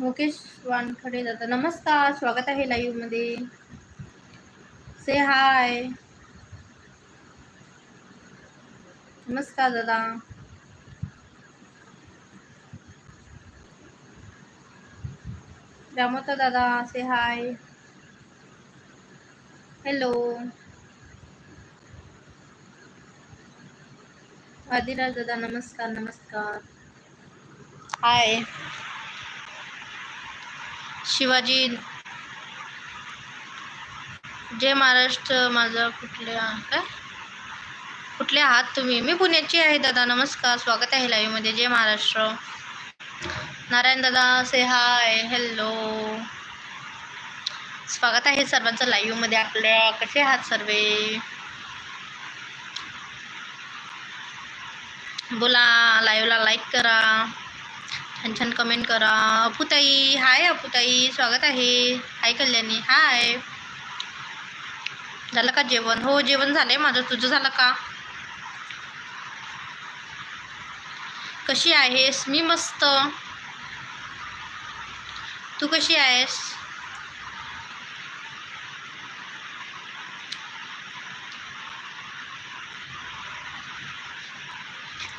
मुकेश वानखडे दादा, नमस्कार, स्वागत आहे लाईव्ह मध्ये. से हाय नमस्कार दादा. रामोता दादा से हाय हॅलो आदिराज दादा, नमस्कार नमस्कार. हाय शिवाजी जय महाराष्ट्र माझा कुठल्या काय कुठले आहात तुम्ही? मी पुण्याची आहे दादा नमस्कार. स्वागत आहे लाईव्हमध्ये जय महाराष्ट्र. नारायण दादा से हाय हॅलो स्वागत आहे सर्वांचं लाईव्हमध्ये आपल्या. कसे आहात सर्वे? बोला लाईव्हला लाईक करा. छान छान कमेंट करा. अपुताई हाय अपुताई स्वागत आहे. हाय कल्याणी हाय झालं का जेवण? हो जेवण झालं आहे माझं. तुझं झालं का? कशी आहेस? मी मस्त. तू कशी आहेस?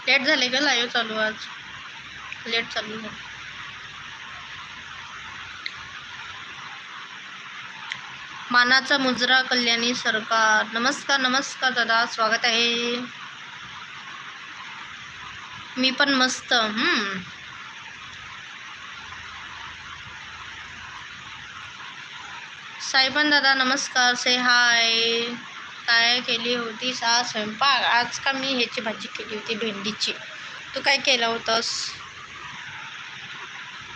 लेट झाले का लाईव्ह चालू आज. लेट चालू झालं. मानाचा मुजरा कल्याणी सरकार. नमस्कार नमस्कार दादा स्वागत आहे. मी पण मस्त. हम्म. साईबन दादा नमस्कार से हाय काय केली होतीस? आज स्वयंपाक. आज का मी ह्याची भाजी केली होती भेंडीची. तू काय केलं होतंस?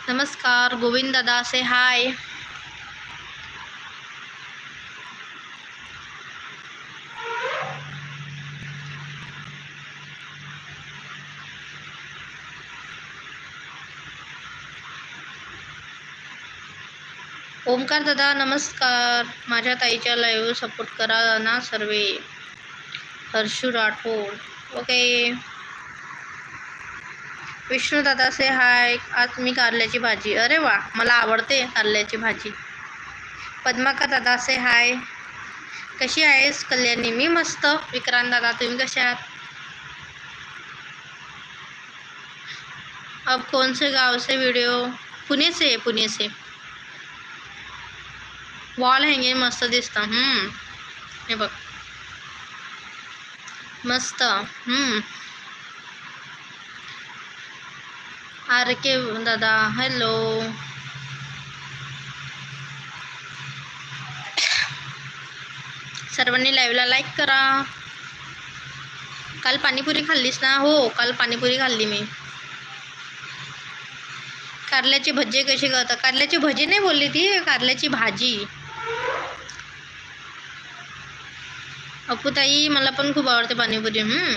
नमस्कार, गोविंद दादा से हाय ओमकार दादा, नमस्कार. माझ्या ताईच्या लाईव्ह सपोर्ट करा ना सर्वे. हर्षू राठोड. ओके विष्णू दादा से हाय, आज मी कारल्याची भाजी. अरे वा, मला आवडते कारल्याची भाजी. पद्माका दादा से हाय. कशी आहेस कल्याणी? मी मस्त. विक्रांत दादा, तुम्ही आहात? अब कौन से गाव से वीडियो पुणे से पुणे से. वॉल हँगिंग मस्त दिसतं. हम्म. बघ. मस्त हम्म. आर के दादा हॅलो सर्वांनी लाईव्हला लाईक करा. काल पाणीपुरी खाल्लीस ना? हो, काल पाणीपुरी खाल्ली मी. कारल्याची भजी कशी करतात कारल्याची भजी नाही बोलली ती, कारल्याची भाजी. अपुताई पण खूप आवडते पाणीपुरी हम्म.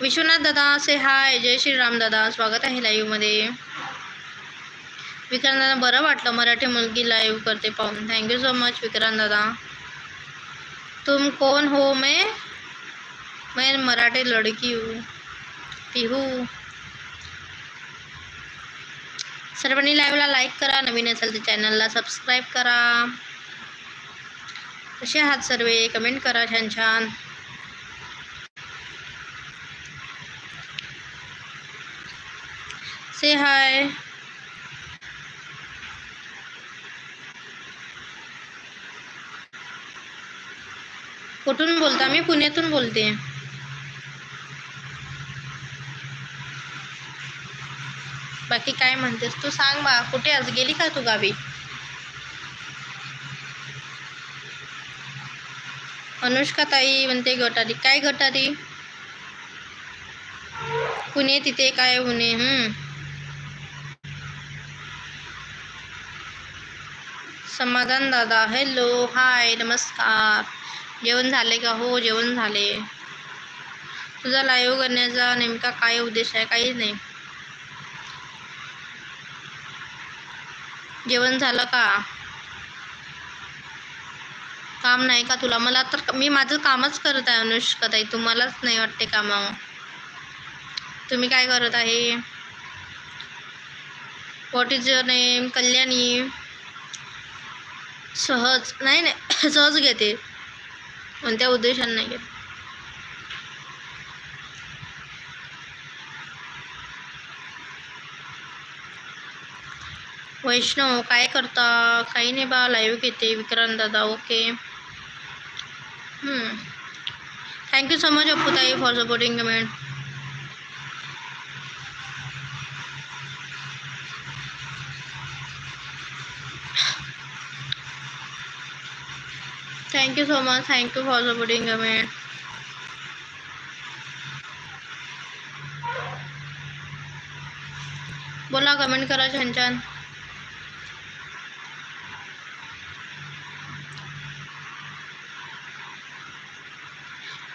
विश्वनाथ दादा से हाय जय श्रीराम दादा. स्वागत आहे लाईव्हमध्ये विक्रांत दादा, बरं वाटलं मराठी मुलगी लाईव्ह करते पाहून. थँक्यू सो मच विक्रांत दादा. तुम कौन हो? मैं मैं मराठी लड़की हूँ. पिहू सर्वांनी लाईव्हला लाईक करा. नवीन असेल तर चॅनलला सबस्क्राईब करा. कसे आहात सर्वे? कमेंट करा छान छान. से हाय कुठून बोलता, मी पुण्यातून बोलते बाकी काय म्हणतेस तू सांग बा, कुठे आज गेली का तू गावी? अनुष्का ताई म्हणते, गटारी. काय गटारी? पुणे तिथे काय, पुणे हम्म. समाधान दादा. हॅलो हाय नमस्कार. जेवण झाले का? हो जेवण झाले. तुझा लाईव्ह करण्याचा नेमका काय उद्देश आहे? काहीच नाही. जेवण झालं का? काम नाही का तुला? मला तर मी माझं कामच करत आहे अनुष्का ताई. तुम्हालाच नाही वाटते कामावर? तुम्ही काय करत आहे? What is your name Kalyani? सहज नाही नाही सहज घेते. कोणत्या उद्देशाने नाही घेत. वैष्णव काय करता? काही नाही बा लाईव्ह घेते विक्रांत दादा okay thank you so much अप्पूताई for supporting comment thank you so much thank you for supporting comment बोला कमेंट करा छान छान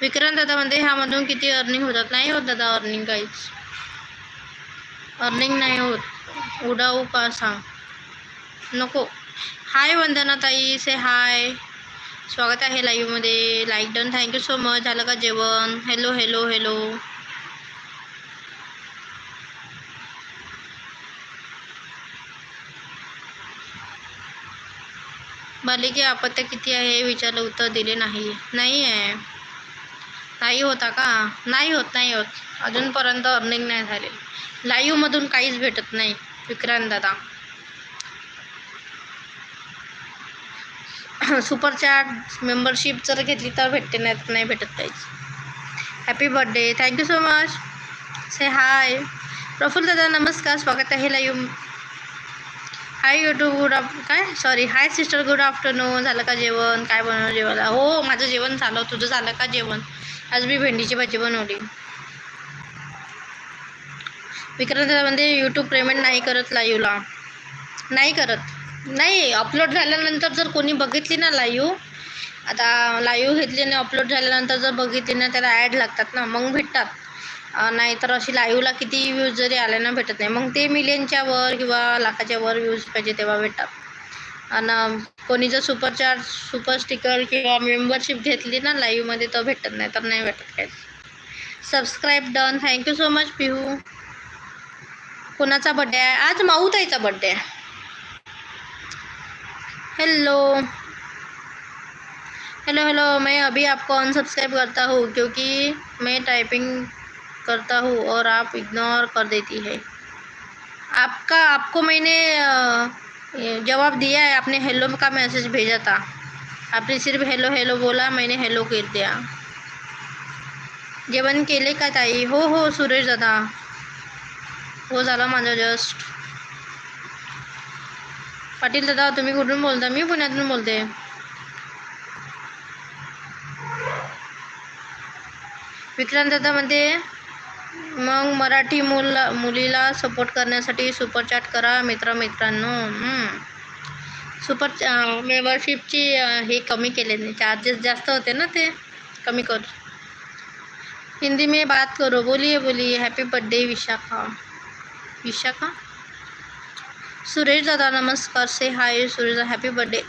विक्रांत दादामध्ये ह्यामधून किती अर्निंग होतात? नाही होत दादा अर्निंग काहीच. अर्निंग नाही होत. उडाऊ का सांग. नको. हाय वंदना ताई से हाय स्वागत आहे लाईव्हमध्ये like done thank you so much झालं का जेवण? हॅलो हॅलो हॅलो बालिके आपत्त्या किती आहे? विचारलं उत्तर दिले नाही. नाही आहे. नाही होता का? नाही होत नाही होत. अजूनपर्यंत अर्निंग नाही झाले. लाईव्हमधून काहीच भेटत नाही. विक्रांत दादा. सुपर चॅट मेंबरशिप जर घेतली तर भेटते नाही तर नाही भेटत काहीच. Happy birthday thank you so much say hi Praful दादा नमस्कार. स्वागत आहे लाईव्ह हाय यूट्यूब गुड आफ् काय? Sorry hi sister good afternoon झालं का जेवण? काय बनवलं जेवायला? हो माझं जेवण झालं तुझं झालं का जेवण? आज मी भेंडीची भाजी बनवली. विक्रांतमध्ये यूट्यूब पेमेंट नाही करत लाईव्हला नाही करत. नाही अपलोड झाल्यानंतर जर कोणी बघितली ना लाईव्ह आता लाईव्ह घेतली आणि अपलोड झाल्यानंतर जर बघितली ना त्याला ॲड लागतात ना मग भेटतात. नाहीतर अशी लाईव्हला किती व्ह्यूज जरी आले ना भेटत नाही. मग ते मिलियनच्या वर किंवा लाखाच्या वर व्ह्यूज पाहिजे तेव्हा भेटतात. आणि कोणी जर सुपर चार्ज सुपर स्टिकर किंवा मेंबरशिप घेतली ना लाईव्हमध्ये तर भेटत नाही तर नाही भेटत काय subscribe done thank you so much Pihu कोणाचा बड्डे आहे? आज माऊताईचा बड्डे आहे. हेलो हेलो हेलो मैं अभी आपको अनसब्सक्राइब करता हूँ क्योंकि मैं टाइपिंग करता हूँ और आप इग्नोर कर देती है। आपका, आपको मैंने जवाब दिया है, आपने हेलो का मैसेज भेजा था। आपने सिर्फ़ हेलो हेलो बोला, मैंने हेलो कर दिया। जेवण केले का ताई हो हो, सुरेश दादा। हो झालं माझं जस्ट। पाटील दादा, तुम्ही कुठून बोलता? मी पुण्यातून बोलते. विक्रांत दादा दादामध्ये मग मराठी मुल, मुलीला सपोर्ट करण्यासाठी सुपर चॅट करा मित्र मित्रांनो सुपर मेंबरशिपची हे कमी केले नाही. चार्जेस जास्त होते ना ते, कमी कर. हिंदी में बात करो. बोलिए बोलिए. Happy birthday Vishakha. Vishakha? Suresh दादा, नमस्कार से हाय सुरेश दादा हॅपी बर्थडे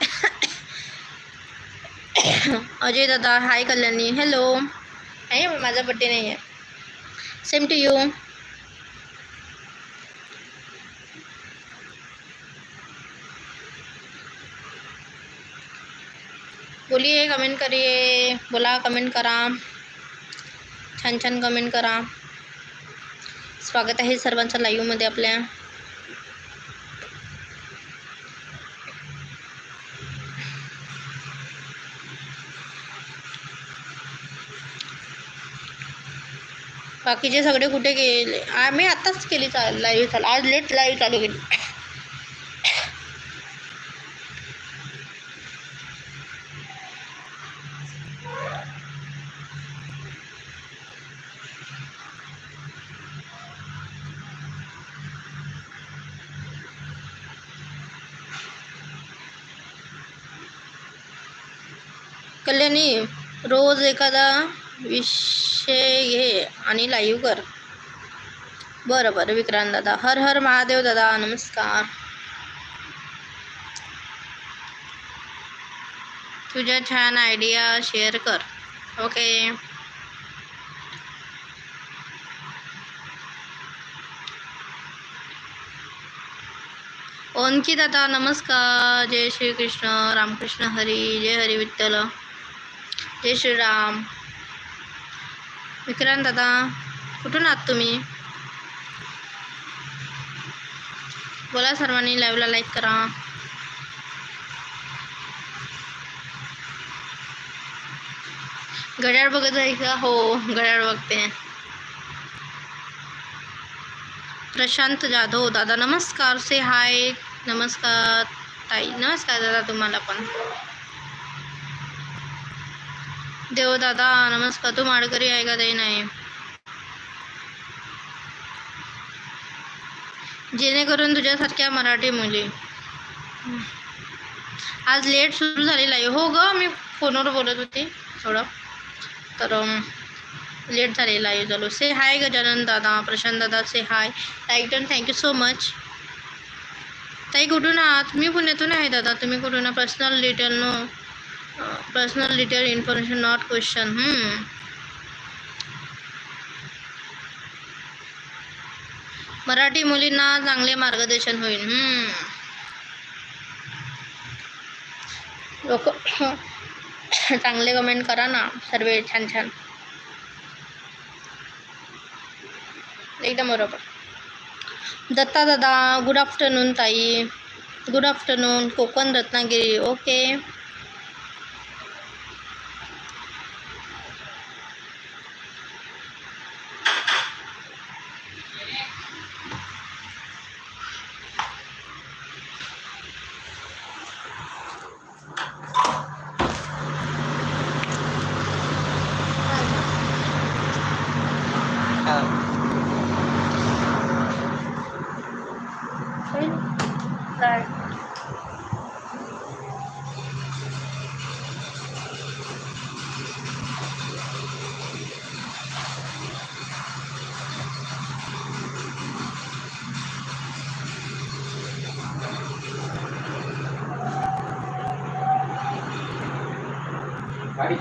अजय दादा हाय कल्याणी हॅलो आहे माझा बड्डे नाही आहे. सेम टू यू बोलिए कमेंट करिए, बोला कमेंट करा. छान छान कमेंट करा. स्वागत है आहे सर्वांचं लाईव्हमध्ये आपल्या. बाकीचे सगळे कुठे गेले? आम्ही आत्ताच केली चाल लाईव्ह चालू. आज लेट लाईव्ह चालू केली. कल्याणी, रोज एखादा पाचशे घे आणि लाईव्ह कर बरं बरं विक्रांत दादा. हर हर महादेव दादा नमस्कार. तुझ्या छान आयडिया शेअर कर. ओके ओनकी दादा नमस्कार. जय श्रीकृष्ण. रामकृष्ण हरी. जय हरी विठ्ठल. जय श्रीराम. विक्रांत दादा, कुठून आहात तुम्ही? बोला सर्वांनी लाईव्हला लाईक करा. घड्याळ बघत आहे का? हो, घड्याळ बघते. प्रशांत जाधव दादा, नमस्कार. से हाय नमस्कार. ताई, नमस्कार दादा, तुम्हाला पण. देव दादा नमस्कार. तू माडकरी आहे का ताई नाही? जेणेकरून तुझ्यासारख्या मराठी मुली. आज लेट सुरू झालेला आहे हो ग मी फोनवर बोलत होते थोडं. तर लेट झालेला आहे चलो. से हाय गजानन दादा प्रशांत दादा से hi like thank you so much ताई कुठून आहात? मी पुण्यातून आहे दादा. तुम्ही कुठून? Personal detail no personal detail information not question Marathi मुलींना चांगले मार्गदर्शन होईल. हम्म. लोक चांगले कमेंट करा ना सर्व छान छान. एकदम बरोबर. दत्ता दादा गुड आफ्टरनून ताई. Good afternoon Konkan Ratnagiri. Okay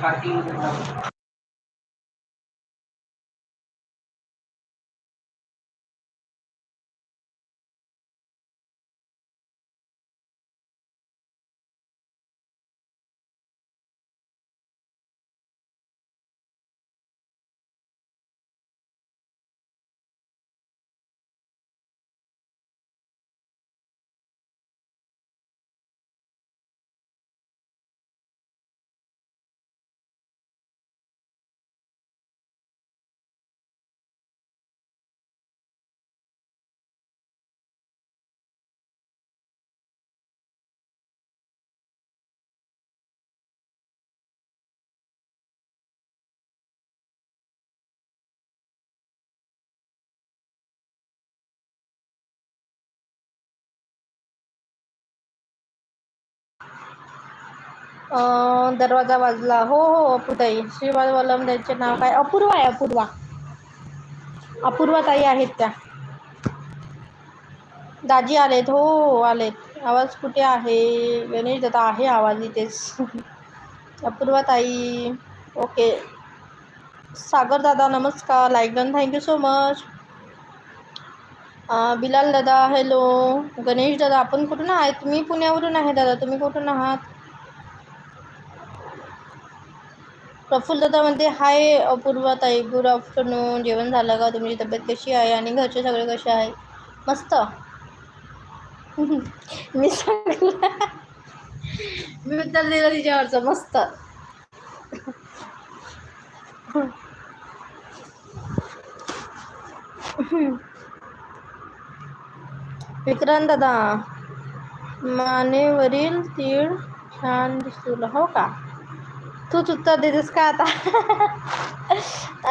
parking दरवाजा वाजला हो हो अपूताई. श्रीवाद वलम त्यांचे नाव काय? अपूर्वा आहे अपूर्वा. अपूर्वा ताई आहेत त्या. दाजी आलेत. हो, हो, हो आलेत. आवाज कुठे आहे? गणेश दादा आहे आवाज इथेच. अपूर्वा ताई. ओके. सागर दादा नमस्कार. Like done thank you so much Bilal दादा हॅलो गणेश दादा आपण कुठून आहात? मी पुण्यावरून आहे दादा. तुम्ही कुठून आहात? प्रफुल्ल दादा म्हणते हाय अपूर्वा ताई गुड आफ्टरनून जेवण झालं का? तुमची तब्येत कशी आहे? आणि घरचे सगळे कसे आहे? मस्त. मी सांगितलं मी उत्तर दिलं तिच्यावरचं. मस्त. विक्रांत दादा मानेवरील तीळ छान दिसू हो का? तूच उत्तर देतेस का आता?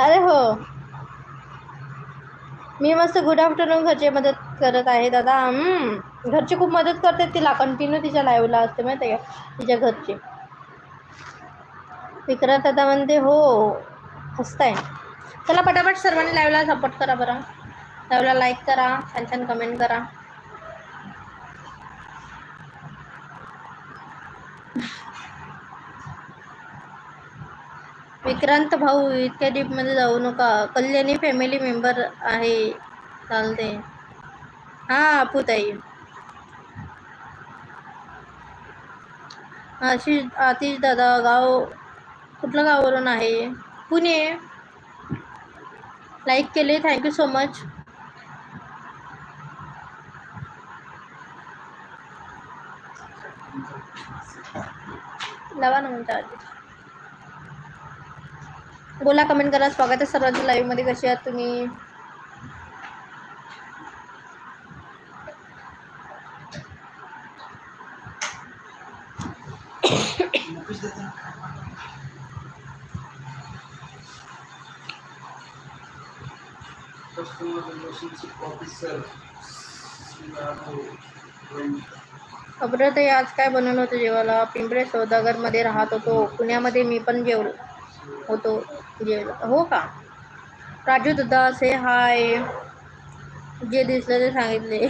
अरे हो. मी मस्त गुड आफ्टरनून घरची मदत करत आहे दादा. घरचे घरची खूप मदत करते तिला कंटिन्यू तिच्या लाईव्हला असते माहिती आहे का? तिच्या घरचे. विक्रांत दादा म्हणते हो हसताय. चला पटापट सर्वांनी लाईव्हला सपोर्ट करा बरं. लाईव्हला लाईक करा छान छान कमेंट करा. विक्रांत भाऊ इतक्या डीपमध्ये जाऊ नका. कल्याणी फॅमिली मेंबर आहे. चालते हाँ अपूताई आशिष, आतिश दादा, गाव कुठलं गावावरून आहे? पुणे. लाईक केले. थँक्यू सो मच लावा ना चार्जेस बोला कमेंट करा. स्वागत आहे सर्वांचं लाईव्हमध्ये. कसे आहात तुम्ही? ताई आज काय बनवलं होतं जेवायला? पिंपळे सौदागरमध्ये राहत होतो. पुण्यामध्ये मी पण जेव होतो जे हो का राजू दादा असे हाय। जे दिसलं ते सांगितले।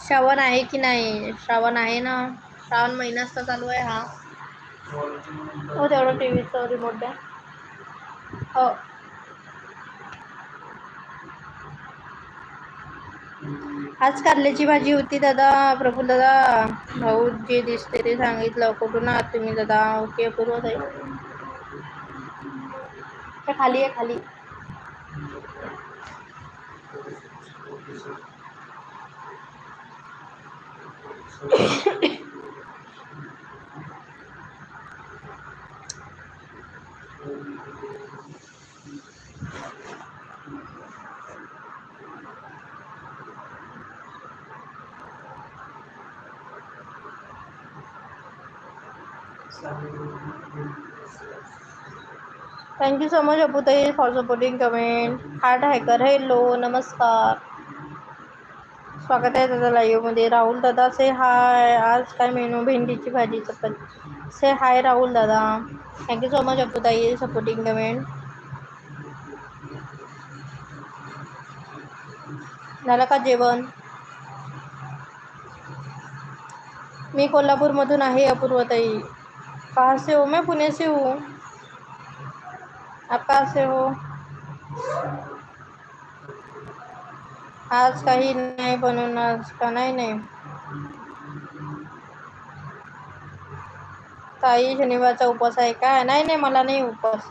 श्रावण आहे की नाही? श्रावण आहे ना? श्रावण महिनाच तर चालू आहे हा. हो तेवढं टी व्हीचं रिमोट द्या. हो. आज कारल्याची भाजी होती दादा प्रभू दादा. भाऊ जे दिसते ते सांगितलं. कुठून आहात तुम्ही दादा? ओके पूर्वत आहे. पे खाली है खाली Thank you. Thank you so much Abu अपूताई for supporting comment heart hacker hello नमस्कार स्वागत आहे दादा लाईव्हमध्ये राहुल दादा से हाय आज काय मेनू भेंडीची भाजी चपाती से हाय राहुल दादा थँक्यू सो मच अपूताई सपोर्टिंग कमेंट झालं का जेवण मी कोल्हापूरमधून आहे अपूर्वताई कहाँ से हो मैं पुणे से हूँ आप कहाँ से हो। आज काही नाही बनवणार का नाही नाही. ताई शनिवारचा उपवास आहे का? नाही नाही मला नाही उपवास.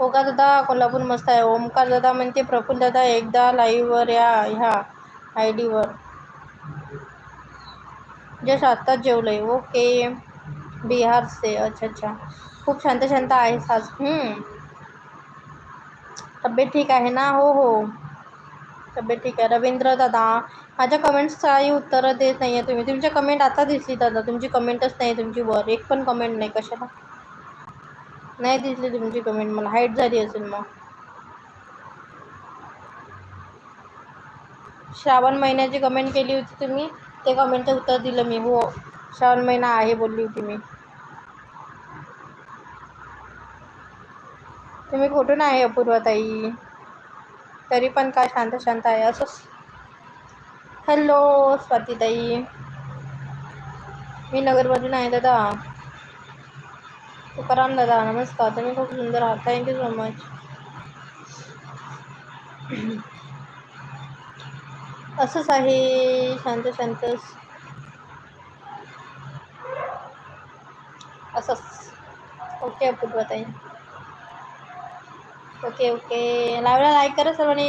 हो का दादा? कोल्हापूर मस्त आहे. ओमकार दादा म्हणते प्रफुल्ल दादा एकदा लाईव्हवर या ह्या आय डीवर जस्ट आत्ताच जेवलंय. ओके बिहार से अच्छा अच्छा. खूप शांत शांत आहेस आज. तब्येत ठीक आहे ना? हो हो. तब्येत ठीक आहे. रवींद्र दादा माझ्या कमेंट्सचाही उत्तरं देत नाही आहे तुम्ही. तुमच्या कमेंट आता दिसली दादा. तुमची कमेंटच नाही तुमची वर. एक पण कमेंट नाही. कशाला? नाही दिसली तुमची कमेंट मला हाईट झाली असेल मग. श्रावण महिन्याची कमेंट केली होती तुम्ही. ते कमेंटचं उत्तर दिलं मी. हो. श्रावण महिना आहे बोलली होती मी. तुम्ही कुठून आहे अपूर्वाताई तरी पण काय शांत शांत आहे? असंच हॅलो स्वातीताई. मी नगरमधून आहे, दादा. तुकाराम दादा, नमस्कार. तुम्ही खूप सुंदर आहात. थँक्यू सो मच असंच आहे. शांत शांत. असंच. ओके अपूर्वाताई ओके ओके. लावला लाईक करा सर्वांनी.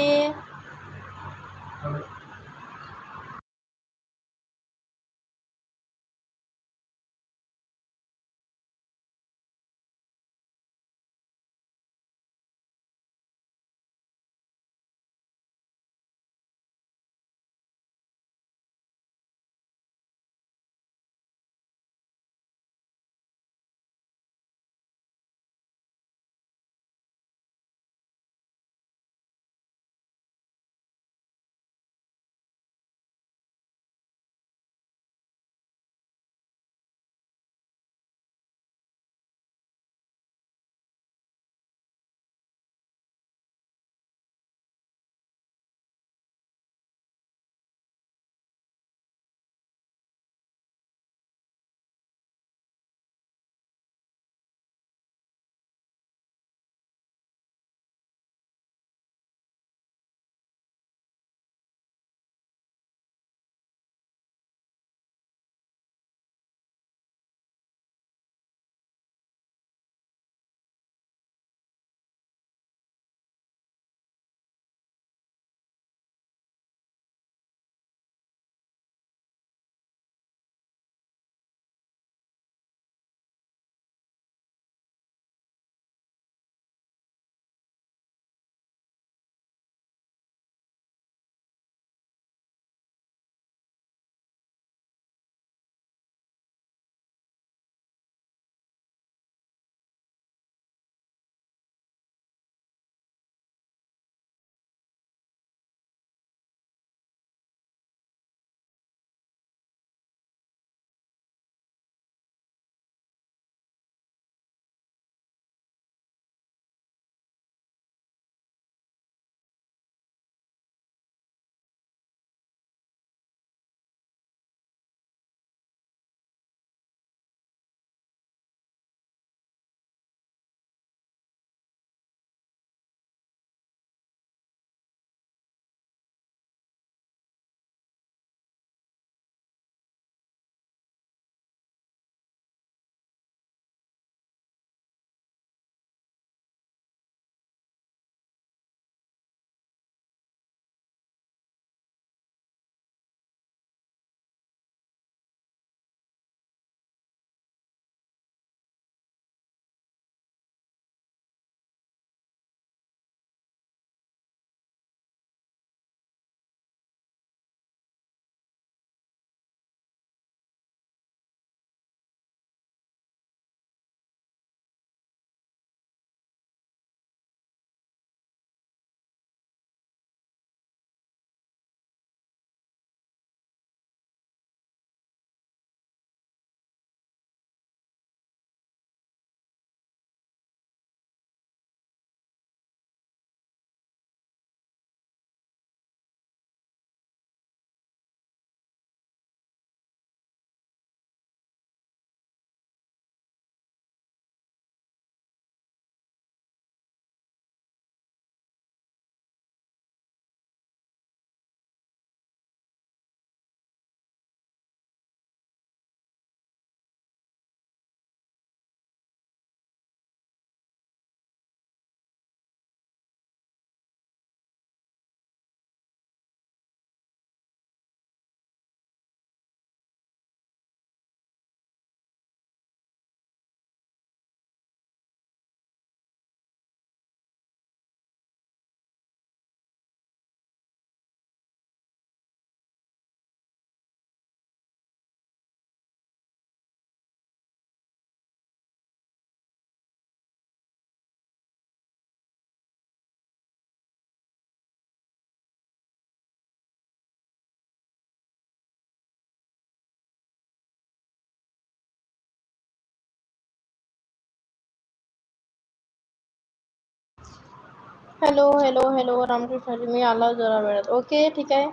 Hello hello hello Ramkrishna Hari मी आला जरा वेळात ओके ठीक आहे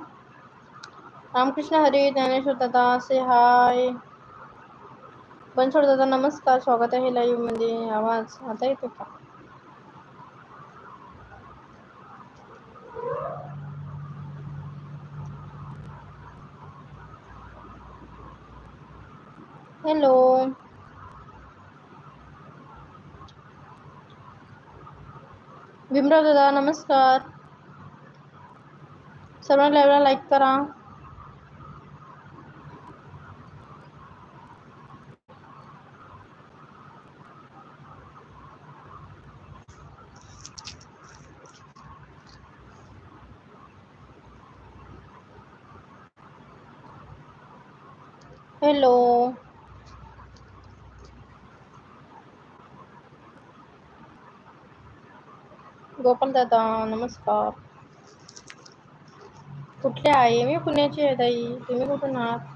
रामकृष्ण हरी, ज्ञानेश्वर दादा से हाय बनसोड दादा, नमस्कार, स्वागत आहे लाईव्ह मध्ये आवाज़ आता येतो का हॅलो भीमराव दादा नमस्कार सर्वांना लाईव्हला लाईक करा हॅलो गोपाल दादा नमस्कार. कुठले आहे? मी पुण्याची आहे ताई. तुम्ही कुठून आहात?